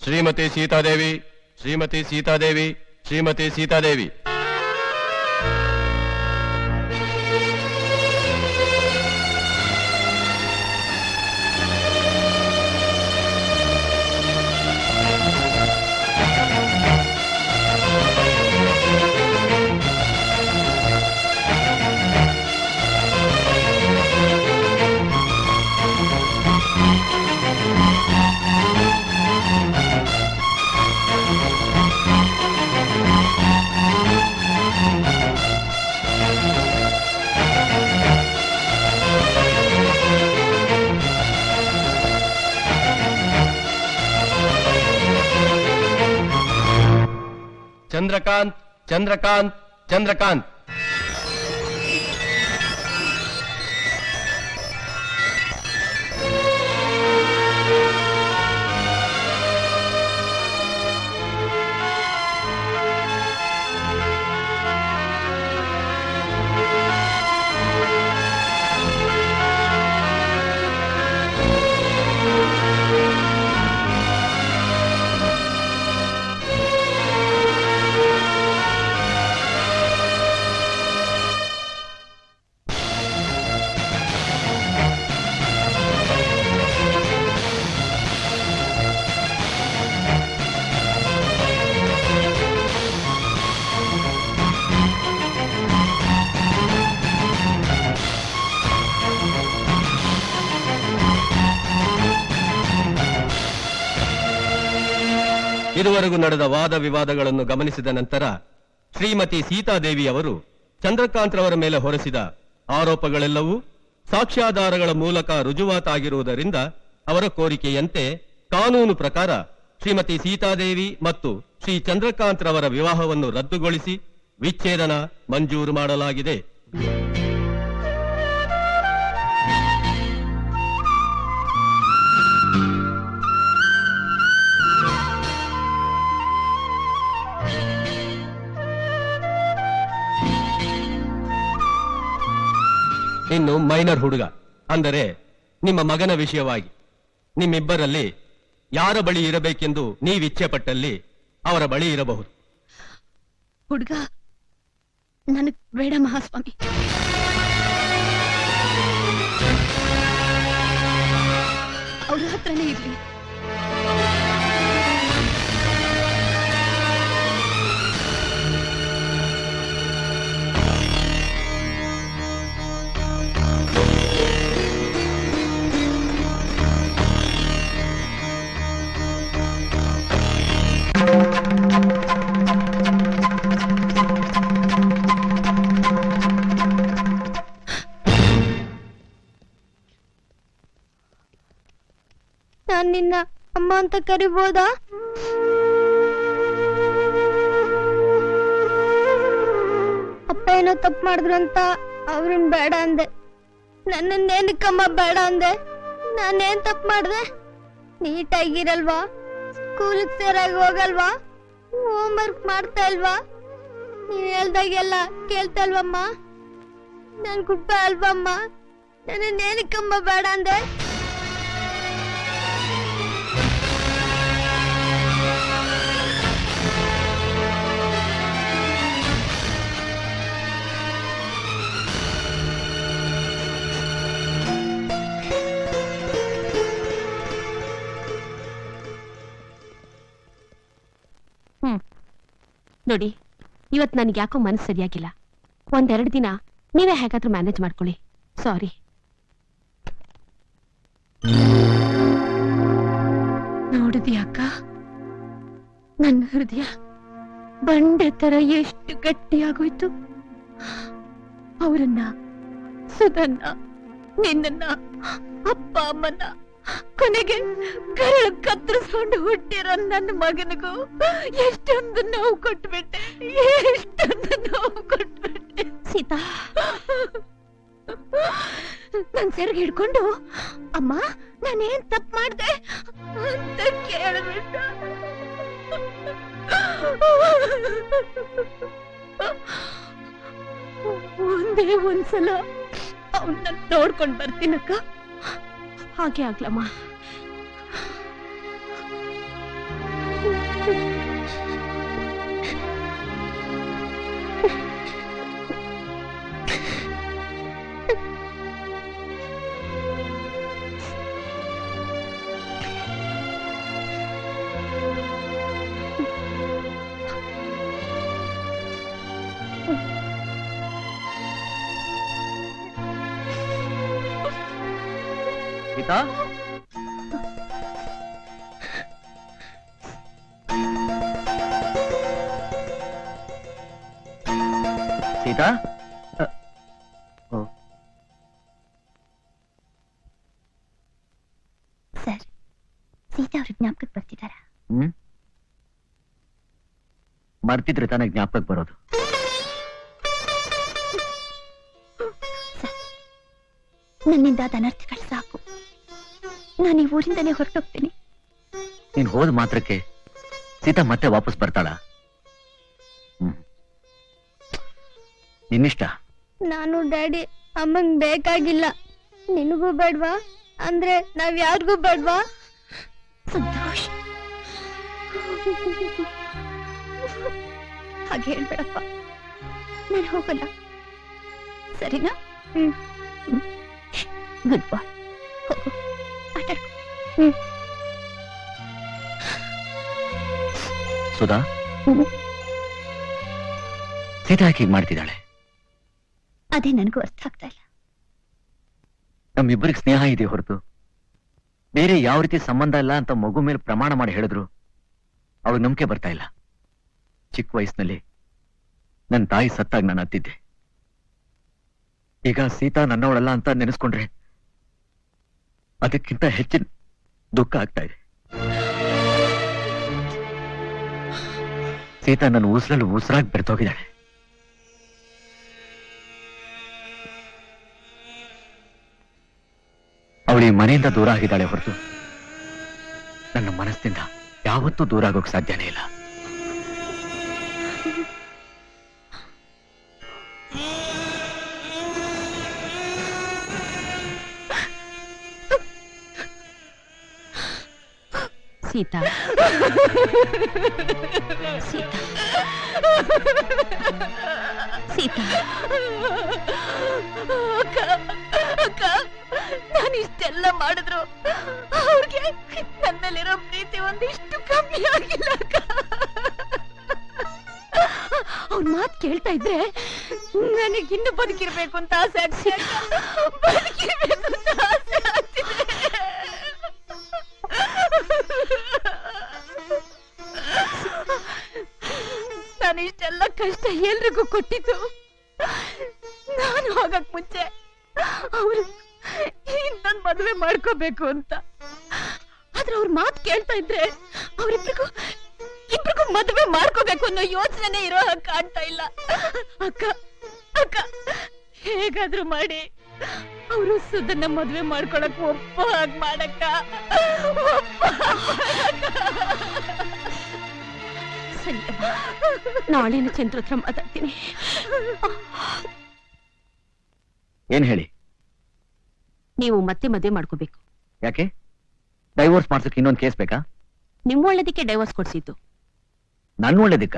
ಶ್ರೀಮತಿ ಸೀತಾದೇವಿ ಶ್ರೀಮತಿ ಸೀತಾದೇವಿ ಶ್ರೀಮತಿ ಸೀತಾದೇವಿ ಚಂದ್ರಕಾಂತ್ ಚಂದ್ರಕಾಂತ್ ಚಂದ್ರಕಾಂತ್ ಇದುವರೆಗೂ ನಡೆದ ವಾದ ವಿವಾದಗಳನ್ನು ಗಮನಿಸಿದ ನಂತರ ಶ್ರೀಮತಿ ಸೀತಾದೇವಿ ಅವರು ಚಂದ್ರಕಾಂತ್ರವರ ಮೇಲೆ ಹೊರಸಿದ ಆರೋಪಗಳೆಲ್ಲವೂ ಸಾಕ್ಷ್ಯಾಧಾರಗಳ ಮೂಲಕ ರುಜುವಾತಾಗಿರುವುದರಿಂದ ಅವರ ಕೋರಿಕೆಯಂತೆ ಕಾನೂನು ಪ್ರಕಾರ ಶ್ರೀಮತಿ ಸೀತಾದೇವಿ ಮತ್ತು ಶ್ರೀ ಚಂದ್ರಕಾಂತ್ರವರ ವಿವಾಹವನ್ನು ರದ್ದುಗೊಳಿಸಿ ವಿಚ್ಛೇದನ ಮಂಜೂರು ಮಾಡಲಾಗಿದೆ. ಇನ್ನು ಮೈನರ್ ಹುಡುಗ. ಅಂದರೆ ನಿಮ್ಮ ಮಗನ ವಿಷಯವಾಗಿ. ನಿಮ್ಮಿಬ್ಬರಲ್ಲಿ ಯಾರ ಬಳಿ ಇರಬೇಕೆಂದು ನೀವಿಚ್ಛೆ ಪಟ್ಟಲ್ಲಿ ಅವರ ಬಳಿ ಇರಬಹುದು. ಹುಡುಗ, ನನಗ್ ಬೇಡ ಮಹಾಸ್ವಾಮಿ. ಅವ್ರ ಹತ್ರನೇ ಇರ್ಲಿ. ನಾನ್ ನಿನ್ನ ಅಮ್ಮ ಅಂತ ಕರಿಬೋದಾ? ಅಪ್ಪ ಏನೋ ತಪ್ಪು ಮಾಡಿದ್ರು ಅಂತ ಅವ್ರನ್ ಬೇಡ ಅಂದೆ. ನನ್ನನ್ನೇನಕ್ಕಮ್ಮ ಬೇಡ ಅಂದೆ. ನಾನೇನ್ ತಪ್ಪು ಮಾಡ್ದೆ? ನೀಟಾಗಿರಲ್ವಾ ಸ್ಕೂಲಿಗೆ ಸೇರಾಗಿ ಹೋಗಲ್ವಾ? ಹೋಮ್ವರ್ಕ್ ಮಾಡ್ತಾ ಇಲ್ವಾ? ನೀವ್ ಹೇಳ್ದಾಗೆಲ್ಲ ಕೇಳ್ತಾ ಇಲ್ವಮ್ಮ? ನನ್ ಕುಪ್ಪ ಅಲ್ವಮ್ಮ? ನನ್ನನ್ನೇನಕ್ಕಮ್ಮ ಬೇಡ ಅಂದೆ. ನೋಡಿ, ಇವತ್ತು ನನಗೆ ಯಾಕೋ ಮನಸ್ಸು ಸರಿಯಾಗಿಲ್ಲ. ಒಂದೆರಡು ದಿನ ನೀವೇ ಹೇಗಾದ್ರೂ ಮ್ಯಾನೇಜ್ ಮಾಡ್ಕೊಳ್ಳಿ. ಸಾರಿ ನೋಡಿದ್ಯಾಕ ನನ್ನ ಹೃದಯ ಬಂಡೆ ತರ ಎಷ್ಟು ಗಟ್ಟಿಯಾಗೋಯ್ತು. ಅವರನ್ನ, ಸುಧನ್ನ, ನಿನ್ನನ್ನ, ಅಪ್ಪ, ಅಮ್ಮನ್ನ ಕೊನೆಗೆ ಕರಳು ಕತ್ತರಿಸ್ಕೊಂಡು ಹುಟ್ಟಿರೋ ನನ್ನ ಮಗನಿಗೂ ಎಷ್ಟೊಂದು ನೋವು ಕೊಟ್ಬಿಟ್ಟೆ. ಎಷ್ಟೊಂದು ನೋವು ಕೊಟ್ಬಿಟ್ಟೆ. ಸೀತಾ, ನನ್ ಸೆರಗ್ ಹಿಡ್ಕೊಂಡು, ಅಮ್ಮ, ನಾನೇನ್ ತಪ್ಪು ಮಾಡ್ದೆ ಅಂತ ಕೇಳ್ಬಿಟ್ಟ. ಒಂದ್ ಒಂದೇ ಒಂದ್ಸಲ ಅವನ್ನ ನೋಡ್ಕೊಂಡ್ ಬರ್ತೀನಕ್ಕ. ಹಾಗೆ ಆಗ್ಲಮ್ಮ ಸೀತಾ ಸೀತಾ ಅ, ಓ, ಸರ್ ಸೀತಾ ಅವ್ರ ಜ್ಞಾಪಕಕ್ಕೆ ಬರ್ತಿದಾರ ಹ್ಮ್ ಮರ್ತಿದ್ರೆ ತಾನೇ ಜ್ಞಾಪಕಕ್ಕೆ ಬರೋದು ನನ್ನಿಂದ ಅದ ಅನರ್ಥಗಳು ಸಾಕು ನಾನು ಈ ಊರಿಂದನೇ ಹೊರಟೋಗ್ತೀನಿ. ನೀನ್ ಹೋದ ಮಾತ್ರಕ್ಕೆ ಸೀತಾ ಮತ್ತೆ ವಾಪಸ್ ಬರ್ತಾಳ? ನಿನ್ನಿಷ್ಟ? ನಾನು ಡ್ಯಾಡಿ ಅಮ್ಮಂಗ್ ಬೇಕಾಗಿಲ್ಲ. ನಿನಗೂ ಬೇಡ್ವಾ? ಅಂದ್ರೆ ನಾವ್ ಯಾರಿಗೂ ಬೇಡ್ವಾ? ಸಂತೋಷ್. ಹಾಗೆ ಹೇಳ್ಬೇಡಪ್ಪ. ನಾನು ಹೋಗಲ್ಲ. ಸರಿನಾ? ಗುಡ್ ಬಾಯ್. ಸುಧಾ. ಸೀತಾ ಯಾಕೆ ಹೀಗೆ ಮಾಡ್ತಿದ್ದಾಳೆ. ಅದೇ ನನಗೂ ಅರ್ಥ ಆಗ್ತಾ ಇಲ್ಲ. ನಮ್ಮಿಬ್ಬರಿಗೆ ಸ್ನೇಹ ಇದೆ ಹೊರತು. ಬೇರೆ ಯಾವ ರೀತಿ ಸಂಬಂಧ ಇಲ್ಲ ಅಂತ ಮಗು ಮೇಲೆ ಪ್ರಮಾಣ ಮಾಡಿ ಹೇಳಿದ್ರು. ಅವಳು ನಂಬಿಕೆ ಬರ್ತಾ ಇಲ್ಲ. ಚಿಕ್ಕ ವಯಸ್ಸಿನಲ್ಲಿ ನನ್ನ ತಾಯಿ ಸತ್ತಾಗ ನಾನು ಅತ್ತಿದ್ದೆ. ಈಗ ಸೀತಾ ನನ್ನವಳಲ್ಲ ಅಂತ ನೆನೆಸ್ಕೊಂಡ್ರೆ ಅದಕ್ಕಿಂತ ಹೆಚ್ಚಿನ ದುಃಖ ಆಗ್ತಾ ಇದೆ. ಸೀತಾ ನನ್ನ ಉಸಿರಲ್ಲಿ ಉಸಿರಾಗಿ ಬೆರೆತೋಗಿದ್ದಾಳೆ. ಅವಳು ಈ ಮನೆಯಿಂದ ದೂರ ಆಗಿದ್ದಾಳೆ ಹೊರತು ನನ್ನ ಮನಸ್ಸಿನಿಂದ ಯಾವತ್ತೂ ದೂರ ಆಗೋಕೆ ಸಾಧ್ಯನೇ ಇಲ್ಲ. ಸೀತಾ ಸೀತಾ ಸೀತಾ ಅಕ್ಕ ಅಕ್ಕ, ನಾನು ಇಷ್ಟೆಲ್ಲ ಮಾಡಿದ್ರು. ಅವ್ರಿಗೆ ನನ್ನಲ್ಲಿರೋ ಪ್ರೀತಿ ಒಂದಿಷ್ಟು ಕಮ್ಮಿ ಆಗಿಲ್ಲ, ಅಕ್ಕ. ಅವ್ರ ಮಾತು ಕೇಳ್ತಾ ಇದ್ರೆ ನನಗೆ ಇನ್ನು ಬದುಕಿರ್ಬೇಕು ಅಂತ ಆಸೆ. ಬದುಕಿರ್ಬೇಕು ಕಷ್ಟ ಎಲ್ರಿಗೂ ಕೊಟ್ಟಿದ್ದು. ನಾನು ಹೋಗಕ್ ಮುಂಚೆ ಅವರು ನನ್ ಮದುವೆ ಮಾಡ್ಕೋಬೇಕು ಅಂತ. ಆದ್ರೆ ಅವ್ರ ಮಾತು ಕೇಳ್ತಾ ಇದ್ರೆ ಅವ್ರಿಬ್ರಿಗೂ, ಇಬ್ರಿಗೂ ಮದುವೆ ಮಾಡ್ಕೋಬೇಕು ಅನ್ನೋ ಯೋಚನೆ ಇರೋ ಹಾಗೆ ಕಾಣ್ತಾ ಇಲ್ಲ. ಅಕ್ಕ ಅಕ್ಕ, ಹೇಗಾದ್ರೂ ಮಾಡಿ. ಅವರು ಸುದ್ದನ್ನ ಮದುವೆ ಮಾಡ್ಕೊಳಕ್ ಒಪ್ಪ ಹಾಗೆ ಮಾಡಕ್ಕ. ಒಪ್ಪ. ಸರಿ. ನಾಳೆನ ಚಂದ್ರ ಹತ್ರ ಮಾತಾಡ್ತೀನಿ ಏನ್ ಹೇಳಿ? ನೀವು ಮತ್ತೆ ಮದುವೆ ಮಾಡ್ಕೋಬೇಕು. ಯಾಕೆ? ಡೈವೋರ್ಸ್ ಮಾಡ್ಸಕ್ಕೆ ಇನ್ನೊಂದು ಕೇಸ್ ಬೇಕಾ? ನಿಮ್ಮ ಒಳ್ಳೇದಕ್ಕೆ ಡೈವರ್ಸ್ ಕೊಡ್ಸಿದ್ದು. ನನ್ನ ಒಳ್ಳೇದಕ್ಕ?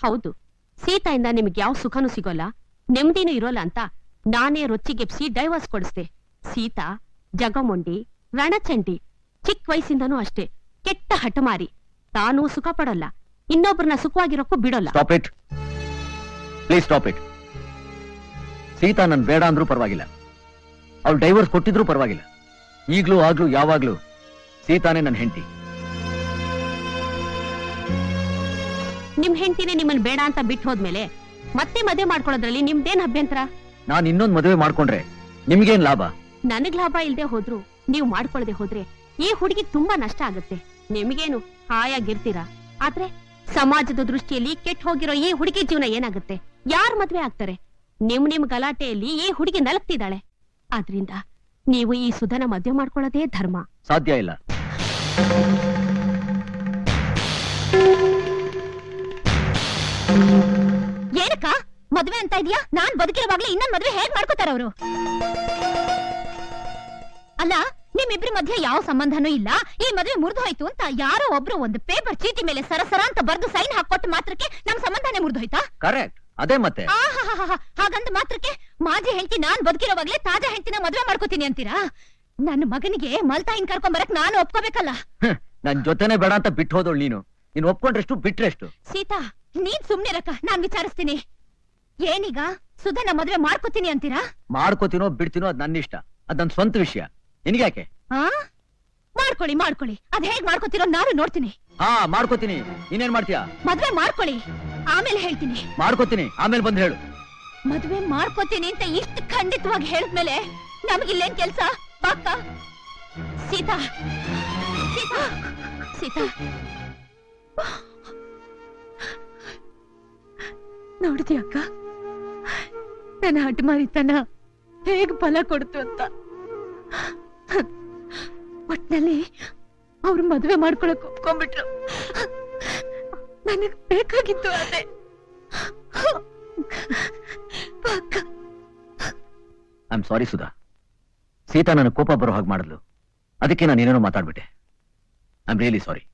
ಹೌದು. ಸೀತಾಯಿಂದ ನಿಮ್ಗೆ ಯಾವ ಸುಖನೂ ಸಿಗೋಲ್ಲ ನೆಮ್ಮದಿನೂ ಇರೋಲ್ಲ ಅಂತ ನಾನೇ ರೊಚ್ಚಿಗೆಪ್ಸಿ ಡೈವರ್ಸ್ ಕೊಡಿಸ್ದೆ. ಸೀತಾ ಜಗಮೊಂಡಿ ರಣಚಂಡಿ ಚಿಕ್ಕ ವಯಸ್ಸಿಂದನೂ ಅಷ್ಟೇ ಕೆಟ್ಟ ಹಠಮಾರಿ ತಾನೂ ಸುಖ ಪಡೋಲ್ಲ ಇನ್ನೊಬ್ಬರನ್ನ ಸುಖವಾಗಿರೋಕ್ಕೂ ಬಿಡೋಲ್ಲ. Stop it please stop it Sita ನನ್ ಬೇಡ ಅಂದ್ರೂ ಪರವಾಗಿಲ್ಲ. ಅವ್ಳು ಡೈವರ್ಸ್ ಕೊಟ್ಟಿದ್ರೂ ಪರವಾಗಿಲ್ಲ. ಈಗ್ಲೂ ಆಗ್ಲೂ ಯಾವಾಗ್ಲೂ ಸೀತಾನೇ ನನ್ನ ಹೆಂಡತಿ. ನಿಮ್ ಹೆಂಡತಿನೇ ನಿಮ್ಮನ್ನ ಬೇಡ ಅಂತ ಬಿಟ್ಟು ಹೋದ್ಮೇಲೆ ಮತ್ತೆ ಮದುವೆ ಮಾಡ್ಕೊಳ್ಳೋದ್ರಲ್ಲಿ ನಿಮ್ದೇನ್ ಅಭ್ಯಂತರ? ನಾನ್ ಇನ್ನೊಂದ್ ಮದುವೆ ಮಾಡ್ಕೊಂಡ್ರೆ ನಿಮ್ಗೇನ್ ಲಾಭ? ನನಗ್ ಲಾಭ ಇಲ್ದೆ ಹೋದ್ರು ನೀವು ಮಾಡ್ಕೊಳ್ಳದೆ ಹೋದ್ರೆ ಈ ಹುಡುಗಿ ತುಂಬಾ ನಷ್ಟ ಆಗುತ್ತೆ. ನಿಮ್ಗೇನು ಹಾಯಾಗಿರ್ತೀರಾ? ಆದ್ರೆ ಸಮಾಜದ ದೃಷ್ಟಿಯಲ್ಲಿ ಕೆಟ್ಟ ಹೋಗಿರೋ ಈ ಹುಡುಗಿ ಜೀವನ ಏನಾಗುತ್ತೆ? ಯಾರ್ ಮದ್ವೆ ಆಗ್ತಾರೆ? ನಿಮ್ ನಿಮ್ ಗಲಾಟೆಯಲ್ಲಿ ಈ ಹುಡುಗಿ ನಲಗ್ತಿದ್ದಾಳೆ. ಆದ್ರಿಂದ ನೀವು ಈ ಸುಧನ ಮದ್ವೆ ಮಾಡ್ಕೊಳ್ಳೋದೇ ಧರ್ಮ. ಸಾಧ್ಯ ಇಲ್ಲ. ಏನಕ್ಕ? ಮದ್ವೆ ಅಂತ ಇದೆಯಾ? ನಾನ್ ಬದುಕಿರುವಾಗ್ಲೇ ಇನ್ನೊಂದ್ ಮದ್ವೆ ಹೇಗ್ ಮಾಡ್ಕೋತಾರ ಅವರು ಅಲ್ಲ ನಿಮ್ಮಿಬ್ರ ಮಧ್ಯೆ ಯಾವ ಸಂಬಂಧನೂ ಇಲ್ಲ. ಈ ಮದುವೆ ಮುರಿದು ಹೋಯ್ತು ಅಂತ ಯಾರೋ ಒಬ್ರು ಒಂದು ಪೇಪರ್ ಚೀಟಿ ಮೇಲೆ ಸರಸರ ಅಂತ ಬರ್ದು ಸೈನ್ ಹಾಕೊಟ್ಟು ಮಾತ್ರಕ್ಕೆ ನಮ್ ಸಂಬಂಧನೇ ಮುರಿದು ಹೋಯ್ತಾ ಕರೆಕ್ಟ್ ಅದೇ ಮತ್ತೆ. ಹಾಗಂದ ಮಾತ್ರಕ್ಕೆ ಮಾಜಿ ಹೆಂಡತಿ ನಾನ್ ಬದುಕಿರೋವಾಗ್ಲೇ ತಾಜಾ ಹೆಂಡತಿನ ಮದುವೆ ಮಾಡ್ಕೋತೀನಿ ಅಂತೀರಾ? ನನ್ನ ಮಗನಿಗೆ ಮಲ್ತಾಯಿನ್ ಕರ್ಕೊಂಡ್ ಬರಕ್ ನಾನು ಒಪ್ಕೋಬೇಕಲ್ಲ. ನನ್ ಜೊತೆನೆ ಬೇಡ ಅಂತ ಬಿಟ್ಟು ಹೋದಳು ನೀನು. ನೀನ್ ಒಪ್ಕೊಂಡ್ರೆಷ್ಟು ಬಿಟ್ರೆಷ್ಟು ಸೀತಾ ನೀನ್ ಸುಮ್ನಿರಕ್ಕ ನಾನ್ ವಿಚಾರಿಸ್ತೀನಿ. ಏನೀಗ ಸುಧನ ಮದ್ವೆ ಮಾಡ್ಕೋತೀನಿ ಅಂತೀರಾ? ಮಾಡ್ಕೋತೀನೋ ಬಿಡ್ತೀನೋ ಅದ್ ನನ್ನ ಇಷ್ಟ ಅದ್ ನನ್ ಸ್ವಂತ ವಿಷಯ. ನಿನ್ಗ್ಯಾಕೆ? ಆ? ಮಾಡ್ಕೊಳ್ಳಿ ಮಾಡ್ಕೊಳ್ಳಿ. ಅದ್ ಹೇಗ್ ಮಾಡ್ಕೋತಿರೋ ನಾನು ನೋಡ್ತೀನಿ. ಹಾ ಮಾಡ್ಕೋತೀನಿ. ಇನ್ನೇನ್ ಮಾಡ್ತೀಯಾ? ಮದ್ವೆ ಮಾಡ್ಕೊಳ್ಳಿ. ಆಮೇಲೆ ಹೇಳ್ತೀನಿ. ಮಾಡ್ಕೋತೀನಿ. ಆಮೇಲೆ ಬಂದ್ ಹೇಳು. ಮದ್ವೆ ಮಾಡ್ಕೋತೀನಿ ಅಂತ ಇಷ್ಟು ಖಂಡಿತವಾಗಿ ಹೇಳಿದ್ಮೇಲೆ ನಮಗಿಲ್ಲೇನ್ ಕೆಲ್ಸ? ಪಾಕ ಸೀತಾ. ಸೀತಾ. ಸೀತಾ. ನೋಡಿದ್ಯ ಅಕ್ಕ? ನನ್ನ ಹಠಮಾರಿತನ ಹೇಗ್ ಫಲ ಕೊಡ್ತು ಅಂತ. ಒಟ್ನಲ್ಲಿ ಅವ್ರು ಮದುವೆ ಮಾಡ್ಕೊಳಕ್ ಒಪ್ಕೊಂಡ್ಬಿಟ್ರು. ನನಗ್ ಬೇಕಾಗಿತ್ತು ಅದೇ. I'm sorry Sudha. ಸೀತಾ ನನ್ನ ಕೋಪ ಬರೋ ಹಾಗೆ ಮಾಡಿದ್ಲು. ಅದಕ್ಕೆ ನಾನು ಏನೇನೋ ಮಾತಾಡ್ಬಿಟ್ಟೆ. I am really sorry